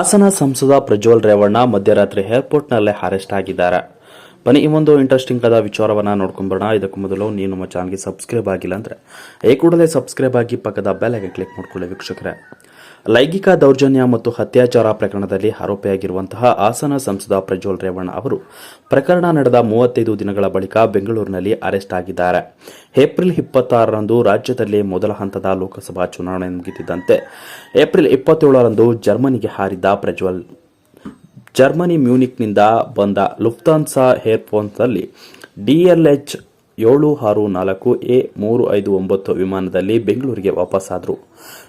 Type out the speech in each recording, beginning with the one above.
ಹಾಸನ ಸಂಸದ ಪ್ರಜ್ವಲ್ ರೇವಣ್ಣ ಮಧ್ಯರಾತ್ರಿ ಏರ್ಪೋರ್ಟ್ನಲ್ಲೇ ಅರೆಸ್ಟ್ ಆಗಿದ್ದಾರೆ. ಬನ್ನಿ, ಈ ಒಂದು ಇಂಟ್ರೆಸ್ಟಿಂಗ್ ಆದ ವಿಚಾರವನ್ನು ನೋಡ್ಕೊಂಬರೋಣ. ಇದಕ್ಕೂ ಮೊದಲು ನೀವು ನಮ್ಮ ಚಾನಲ್ಗೆ ಸಬ್ಸ್ಕ್ರೈಬ್ ಆಗಿಲ್ಲ ಅಂದರೆ, ಈ ಕೂಡಲೇ ಸಬ್ಸ್ಕ್ರೈಬ್ ಆಗಿ ಪಕ್ಕದ ಬೆಲ್ಗೆ ಕ್ಲಿಕ್ ಮಾಡ್ಕೊಳ್ಳಿ ವೀಕ್ಷಕರೇ. ಲೈಂಗಿಕ ದೌರ್ಜನ್ಯ ಮತ್ತು ಅತ್ಯಾಚಾರ ಪ್ರಕರಣದಲ್ಲಿ ಆರೋಪಿಯಾಗಿರುವಂತಹ ಹಾಸನ ಸಂಸದ ಪ್ರಜ್ವಲ್ ರೇವಣ್ಣ ಅವರು ಪ್ರಕರಣ ನಡೆದ ಮೂವತ್ತೈದು ದಿನಗಳ ಬಳಿಕ ಬೆಂಗಳೂರಿನಲ್ಲಿ ಅರೆಸ್ಟ್ ಆಗಿದ್ದಾರೆ. ಏಪ್ರಿಲ್ ಇಪ್ಪತ್ತಾರರಂದು ರಾಜ್ಯದಲ್ಲಿ ಮೊದಲ ಹಂತದ ಲೋಕಸಭಾ ಚುನಾವಣೆ ಮುಗಿದಿದ್ದಂತೆ ಏಪ್ರಿಲ್ ಇಪ್ಪತ್ತೇಳರಂದು ಜರ್ಮನಿಗೆ ಹಾರಿದ್ದ ಪ್ರಜ್ವಲ್ ಜರ್ಮನಿ ಮ್ಯೂನಿಕ್ನಿಂದ ಬಂದ ಲುಫ್ತಾನ್ಸಾ ಏರ್ಫೋನ್ಸ್ನಲ್ಲಿ ಡಿಎಲ್ಎಚ್ ಏಳು ಆರು ನಾಲ್ಕು ಎ ಮೂರು ಐದು ಒಂಬತ್ತು ವಿಮಾನದಲ್ಲಿ ಬೆಂಗಳೂರಿಗೆ ವಾಪಸ್ಸಾದರು.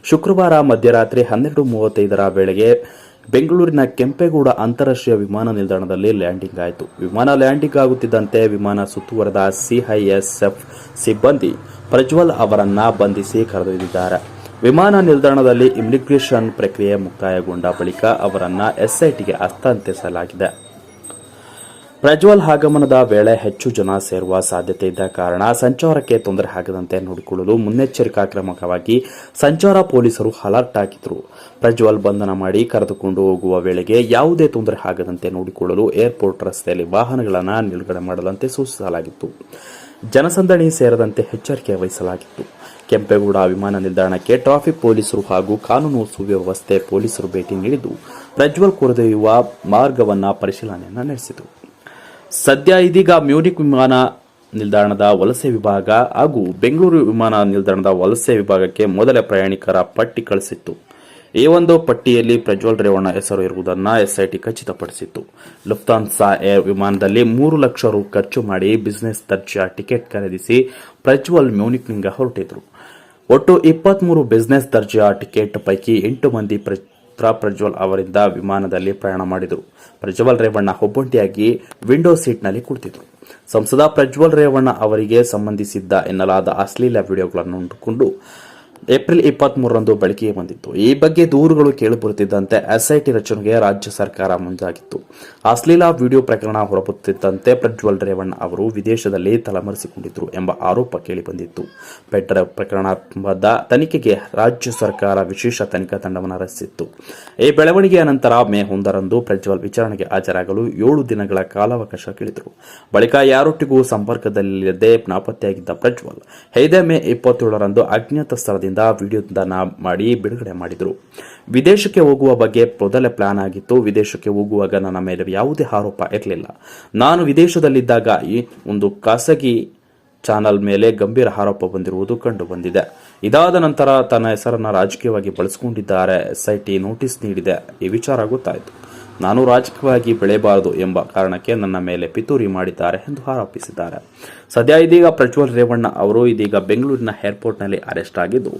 ಶುಕ್ರವಾರ ಮಧ್ಯರಾತ್ರಿ ಹನ್ನೆರಡು ಮೂವತ್ತೈದರ ವೇಳೆಗೆ ಬೆಂಗಳೂರಿನ ಕೆಂಪೇಗೌಡ ಅಂತಾರಾಷ್ಟ್ರೀಯ ವಿಮಾನ ನಿಲ್ದಾಣದಲ್ಲಿ ಲ್ಯಾಂಡಿಂಗ್ ಆಯಿತು. ವಿಮಾನ ಲ್ಯಾಂಡಿಂಗ್ ಆಗುತ್ತಿದ್ದಂತೆ ವಿಮಾನ ಸುತ್ತುವರೆದ ಸಿಐಎಸ್ಎಫ್ ಸಿಬ್ಬಂದಿ ಪ್ರಜ್ವಲ್ ಅವರನ್ನ ಬಂಧಿಸಿ ಕರೆದೊಯ್ದಿದ್ದಾರೆ. ವಿಮಾನ ನಿಲ್ದಾಣದಲ್ಲಿ ಇಮಿಗ್ರೇಷನ್ ಪ್ರಕ್ರಿಯೆ ಮುಕ್ತಾಯಗೊಂಡ ಬಳಿಕ ಅವರನ್ನು ಎಸ್ಐಟಿಗೆ ಹಸ್ತಾಂತರಿಸಲಾಗಿದೆ. ಪ್ರಜ್ವಲ್ ಆಗಮನದ ವೇಳೆ ಹೆಚ್ಚು ಜನ ಸೇರುವ ಸಾಧ್ಯತೆ ಇದ್ದ ಕಾರಣ ಸಂಚಾರಕ್ಕೆ ತೊಂದರೆ ಆಗದಂತೆ ನೋಡಿಕೊಳ್ಳಲು ಮುನ್ನೆಚ್ಚರಿಕಾ ಕ್ರಮವಾಗಿ ಸಂಚಾರ ಪೊಲೀಸರು ಅಲರ್ಟ್ ಆಗಿದ್ದರು ಪ್ರಜ್ವಲ್ ಬಂಧನ ಮಾಡಿ ಕರೆದುಕೊಂಡು ಹೋಗುವ ವೇಳೆಗೆ ಯಾವುದೇ ತೊಂದರೆ ಆಗದಂತೆ ನೋಡಿಕೊಳ್ಳಲು ಏರ್ಪೋರ್ಟ್ ರಸ್ತೆಯಲ್ಲಿ ವಾಹನಗಳನ್ನು ನಿಲುಗಡೆ ಮಾಡದಂತೆ ಸೂಚಿಸಲಾಗಿತ್ತು. ಜನಸಂದಣಿ ಸೇರದಂತೆ ಎಚ್ಚರಿಕೆ ವಹಿಸಲಾಗಿತ್ತು. ಕೆಂಪೇಗೌಡ ವಿಮಾನ ನಿಲ್ದಾಣಕ್ಕೆ ಟ್ರಾಫಿಕ್ ಪೊಲೀಸರು ಹಾಗೂ ಕಾನೂನು ಸುವ್ಯವಸ್ಥೆ ಪೊಲೀಸರು ಭೇಟಿ ನೀಡಿದ್ದು, ಪ್ರಜ್ವಲ್ ಕೊರೆದೊಯ್ಯುವ ಮಾರ್ಗವನ್ನು ಪರಿಶೀಲನೆಯನ್ನು ನಡೆಸಿತು. ಸದ್ಯ ಇದೀಗ ಮ್ಯೂನಿಕ್ ವಿಮಾನ ನಿಲ್ದಾಣದ ವಲಸೆ ವಿಭಾಗ ಹಾಗೂ ಬೆಂಗಳೂರು ವಿಮಾನ ನಿಲ್ದಾಣದ ವಲಸೆ ವಿಭಾಗಕ್ಕೆ ಮೊದಲ ಪ್ರಯಾಣಿಕರ ಪಟ್ಟಿ ಕಳಿಸಿತ್ತು. ಈ ಒಂದು ಪಟ್ಟಿಯಲ್ಲಿ ಪ್ರಜ್ವಲ್ ರೇವಣ್ಣ ಹೆಸರು ಇರುವುದನ್ನು ಎಸ್ಐಟಿ ಖಚಿತಪಡಿಸಿತ್ತು. ಲುಫ್ತಾನ್ಸಾ ಏರ್ ವಿಮಾನದಲ್ಲಿ ಮೂರು ಲಕ್ಷ ರು ಖರ್ಚು ಮಾಡಿ ಬಿಸಿನೆಸ್ ದರ್ಜೆಯ ಟಿಕೆಟ್ ಖರೀದಿಸಿ ಪ್ರಜ್ವಲ್ ಮ್ಯೂನಿಕ್ನಿಂದ ಹೊರಟಿದ್ರು. ಒಟ್ಟು ಇಪ್ಪತ್ಮೂರು ಬಿಸಿನೆಸ್ ದರ್ಜೆಯ ಟಿಕೆಟ್ ಪೈಕಿ ಎಂಟು ಮಂದಿ ಪ್ರ- ಪ್ರಜ್ವಲ್ ಅವರಿಂದ ವಿಮಾನದಲ್ಲಿ ಪ್ರಯಾಣ ಮಾಡಿದರು. ಪ್ರಜ್ವಲ್ ರೇವಣ್ಣ ಒಬ್ಬಂಟಿಯಾಗಿ ವಿಂಡೋ ಸೀಟ್ನಲ್ಲಿ ಕುಳಿತಿದ್ರು. ಸಂಸದ ಪ್ರಜ್ವಲ್ ರೇವಣ್ಣ ಅವರಿಗೆ ಸಂಬಂಧಿಸಿದ್ದ ಎನ್ನಲಾದ ಅಶ್ಲೀಲ ವಿಡಿಯೋಗಳನ್ನು ಏಪ್ರಿಲ್ ಇಪ್ಪತ್ಮೂರರಂದು ಬೆಳಕಿಗೆ ಬಂದಿತ್ತು. ಈ ಬಗ್ಗೆ ದೂರುಗಳು ಕೇಳಿಬರುತ್ತಿದ್ದಂತೆ ಎಸ್ಐಟಿ ರಚನೆಗೆ ರಾಜ್ಯ ಸರ್ಕಾರ ಮುಂದಾಗಿತ್ತು. ಅಶ್ಲೀಲ ವಿಡಿಯೋ ಪ್ರಕರಣ ಹೊರಬರುತ್ತಿದ್ದಂತೆ ಪ್ರಜ್ವಲ್ ರೇವಣ್ಣ ಅವರು ವಿದೇಶದಲ್ಲಿ ತಲೆಮರೆಸಿಕೊಂಡಿದ್ದರು ಎಂಬ ಆರೋಪ ಕೇಳಿಬಂದಿತ್ತು. ಪೆಟ್ರ ಪ್ರಕರಣದ ತನಿಖೆಗೆ ರಾಜ್ಯ ಸರ್ಕಾರ ವಿಶೇಷ ತನಿಖಾ ತಂಡವನ್ನು ರಚಿಸಿತ್ತು. ಈ ಬೆಳವಣಿಗೆಯ ನಂತರ ಮೇ ಒಂದರಂದು ಪ್ರಜ್ವಲ್ ವಿಚಾರಣೆಗೆ ಹಾಜರಾಗಲು ಏಳು ದಿನಗಳ ಕಾಲಾವಕಾಶ ಕೇಳಿದರು. ಬಳಿಕ ಯಾರೊಟ್ಟಿಗೂ ಸಂಪರ್ಕದಲ್ಲಿಲ್ಲದೆ ನಾಪತ್ತೆಯಾಗಿದ್ದ ಪ್ರಜ್ವಲ್ ಐದೇ ಮೇ ಇಪ್ಪತ್ತೇಳರಂದು ಅಜ್ಞಾತ ಸ್ಥಳದಿಂದ ವಿಡಿಯೋದಾನ ಮಾಡಿ ಬಿಡುಗಡೆ ಮಾಡಿದರು. ವಿದೇಶಕ್ಕೆ ಹೋಗುವ ಬಗ್ಗೆ ಮೊದಲೇ ಪ್ಲಾನ್ ಆಗಿತ್ತು. ವಿದೇಶಕ್ಕೆ ಹೋಗುವಾಗ ನನ್ನ ಮೇಲೆ ಯಾವುದೇ ಆರೋಪ ಇರಲಿಲ್ಲ. ನಾನು ವಿದೇಶದಲ್ಲಿದ್ದಾಗ ಈ ಒಂದು ಖಾಸಗಿ ಚಾನಲ್ ಮೇಲೆ ಗಂಭೀರ ಆರೋಪ ಬಂದಿರುವುದು ಕಂಡು ಬಂದಿದೆ. ಇದಾದ ನಂತರ ತನ್ನ ಹೆಸರನ್ನು ರಾಜಕೀಯವಾಗಿ ಬಳಸಿಕೊಂಡಿದ್ದಾರೆ. ಎಸ್ಐಟಿ ನೋಟಿಸ್ ನೀಡಿದೆ. ಈ ವಿಚಾರ ಗೊತ್ತಾಯಿತು. ನಾನು ರಾಜಕೀಯವಾಗಿ ಬೆಳೆಯಬಾರದು ಎಂಬ ಕಾರಣಕ್ಕೆ ನನ್ನ ಮೇಲೆ ಪಿತೂರಿ ಮಾಡಿದ್ದಾರೆ ಎಂದು ಆರೋಪಿಸಿದ್ದಾರೆ. ಸದ್ಯ ಇದೀಗ ಪ್ರಜ್ವಲ್ ರೇವಣ್ಣ ಅವರು ಇದೀಗ ಬೆಂಗಳೂರಿನ ಏರ್ಪೋರ್ಟ್ನಲ್ಲಿ ಅರೆಸ್ಟ್ ಆಗಿದ್ದು,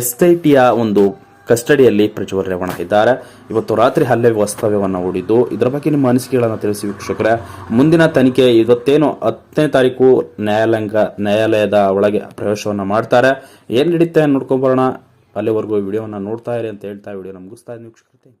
ಎಸ್ಐಟಿಯ ಒಂದು ಕಸ್ಟಡಿಯಲ್ಲಿ ಪ್ರಜ್ವಲ್ ರೇವಣ್ಣ ಇದ್ದಾರೆ. ಇವತ್ತು ರಾತ್ರಿ ಹಲ್ಲೆ ವಾಸ್ತವ್ಯವನ್ನು ಹೂಡಿದ್ದು, ಇದರ ಬಗ್ಗೆ ನಿಮ್ಮ ಅನಿಸಿಕೆಗಳನ್ನು ತಿಳಿಸಿ ವೀಕ್ಷಕರೇ. ಮುಂದಿನ ತನಿಖೆ ಇವತ್ತೇನು ಹತ್ತನೇ ತಾರೀಕು ನ್ಯಾಯಾಲಯ ನ್ಯಾಯಾಲಯದ ಒಳಗೆ ಪ್ರವೇಶವನ್ನು ಮಾಡ್ತಾರೆ. ಏನು ನಡೀತೆ ನೋಡ್ಕೊಂಬರೋಣ. ಅಲ್ಲಿವರೆಗೂ ವಿಡಿಯೋವನ್ನು ನೋಡ್ತಾ ಇರಿ ಅಂತ ಹೇಳ್ತಾ ವಿಡಿಯೋ ಮುಗಿಸ್ತಾ ಇದ್ದೀನಿ ವೀಕ್ಷಕರೇ.